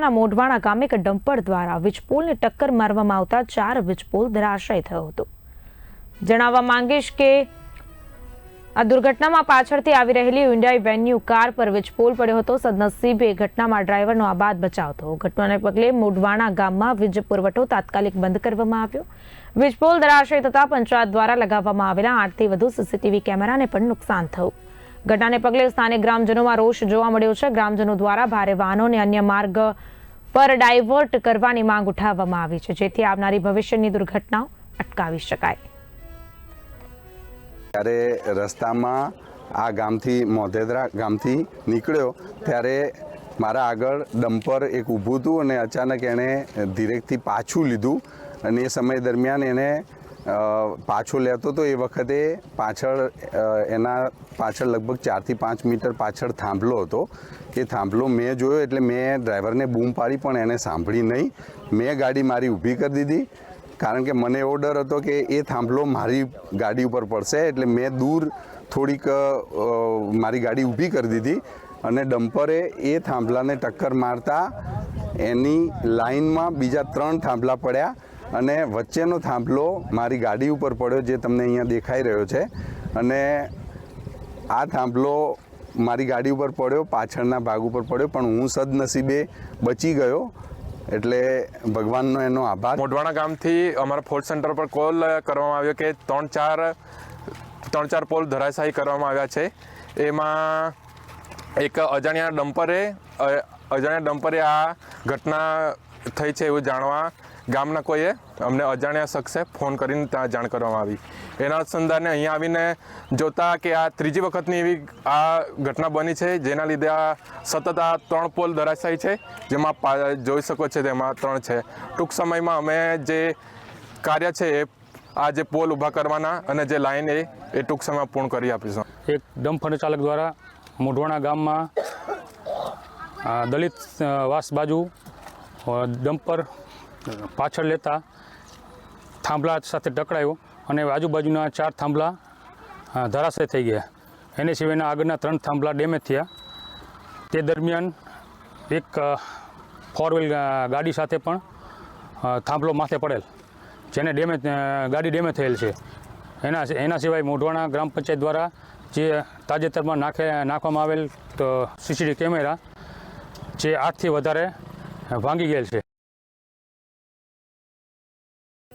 ના મોઢવાણા ગામે એક ડમ્પર દ્વારા વીજપોલને ટક્કર મારવામાં આવતા ચાર વીજપોલ ધરાશય થયો હતો. જણાવવા માંગીશ કે આ દુર્ઘટનામાં પાછળથી આવી રહેલી હુન્ડાઈ વેન્યુ કાર પર વીજપોલ પડ્યો હતો. સદનસીબે ઘટનામાં ડ્રાઈવરનો આબાદ બચાવ થયો ઘટનાને પગલે મોઢવાણા ગામમાં વીજ પુરવઠો તાત્કાલિક બંધ કરવામાં આવ્યો. વીજપોલ ધરાશય થતાં પંચાયત દ્વારા લગાવવામાં આવેલા આઠથી વધુ સીસીટીવી કેમેરાને પણ નુકસાન થયું. ઘટનાને પગલે સ્થાનિક ગ્રામજનોમાં રોષ જોવા મળ્યો છે. ગ્રામજનો દ્વારા ભારે વાહનોને અન્ય માર્ગ પર ડાયવર્ટ કરવાની માંગ ઉઠાવવામાં આવી છે. જેથી આવનારી ભવિષ્યની દુર્ઘટનાઓ અટકાવી શકાય. ત્યારે રસ્તામાં આ ગામથી મોધેદરા ગામથી નીકળ્યો ત્યારે મારા આગળ ડમ્પર એક ઊભું હતું અને અચાનક એણે ધીરેકથી પાછું લીધું અને એ સમય દરમિયાન અ, પાછો લેતો તો એ વખતે પાછળ એના પાછળ લગભગ ચારથી પાંચ મીટર પાછળ થાંભલો હતો. એ થાંભલો મેં જોયો એટલે મેં ડ્રાઈવરને બૂમ પાડી, પણ એને સાંભળી નહીં. મેં ગાડી મારી ઊભી કરી દીધી. કારણ કે મને એવો ડર હતો કે એ થાંભલો મારી ગાડી ઉપર પડશે એટલે મેં દૂર થોડીક મારી ગાડી ઊભી કરી દીધી અને ડમ્પરે એ થાંભલાને ટક્કર મારતા એની લાઈનમાં બીજા ત્રણ થાંભલા પડ્યા. અને વચ્ચેનો થાંભલો મારી ગાડી ઉપર પડ્યો જે તમને અહીંયા દેખાઈ રહ્યો છે. અને આ થાંભલો મારી ગાડી ઉપર પડ્યો, પાછળના ભાગ ઉપર પડ્યો, પણ હું સદનસીબે બચી ગયો. એટલે ભગવાનનો એનો આભાર. મોઢવાણા ગામથી અમારા ફોર્થ સેન્ટર પર કોલ કરવામાં આવ્યો કે ત્રણ ચાર ત્રણ ચાર પોલ ધરાશાયી કરવામાં આવ્યા છે. એમાં એક અજાણ્યા ડમ્પરે અજાણ્યા ડમ્પરે આ ઘટના થઈ છે એવું જાણવા ગામના કોઈએ અમને અજાણ્યા શખ્સે ફોન કરીને ત્યાં જાણ કરવામાં આવી. એના અનુસંધાને અહીંયા આવીને જોતા કે આ ત્રીજી વખતની એવી આ ઘટના બની છે, જેના લીધે આ સતત આ ત્રણ પોલ ધરાશાયી છે, જેમાં પા- જોઈ શકો છો તેમાં ત્રણ છે. ટૂંક સમયમાં અમે જે કાર્ય છે એ આ જે પોલ ઊભા કરવાના અને જે લાઈન એ એ ટૂંક સમયમાં પૂર્ણ કરી આપીશું. એક ડમ્ફર ચાલક દ્વારા મોઢવાણા ગામમાં દલિત વાસ બાજુ ડમ્પર પાછળ લેતા થાંભલા સાથે ટકરાયો અને આજુબાજુના ચાર થાંભલા ધરાશય થઈ ગયા. એની સિવાયના આગળના ત્રણ થાંભલા ડેમેજ થયા. તે દરમિયાન એક ફોર વ્હીલ ગાડી સાથે પણ થાંભલો માથે પડેલ, જેને ડેમેજ ગાડી ડેમેજ થયેલ છે. એના એના સિવાય મોઢવાણા ગ્રામ પંચાયત દ્વારા જે તાજેતરમાં નાખે, નાખવામાં આવેલ સીસીટીવી કેમેરા જે આઠથી વધારે ભાંગી ગયેલ છે.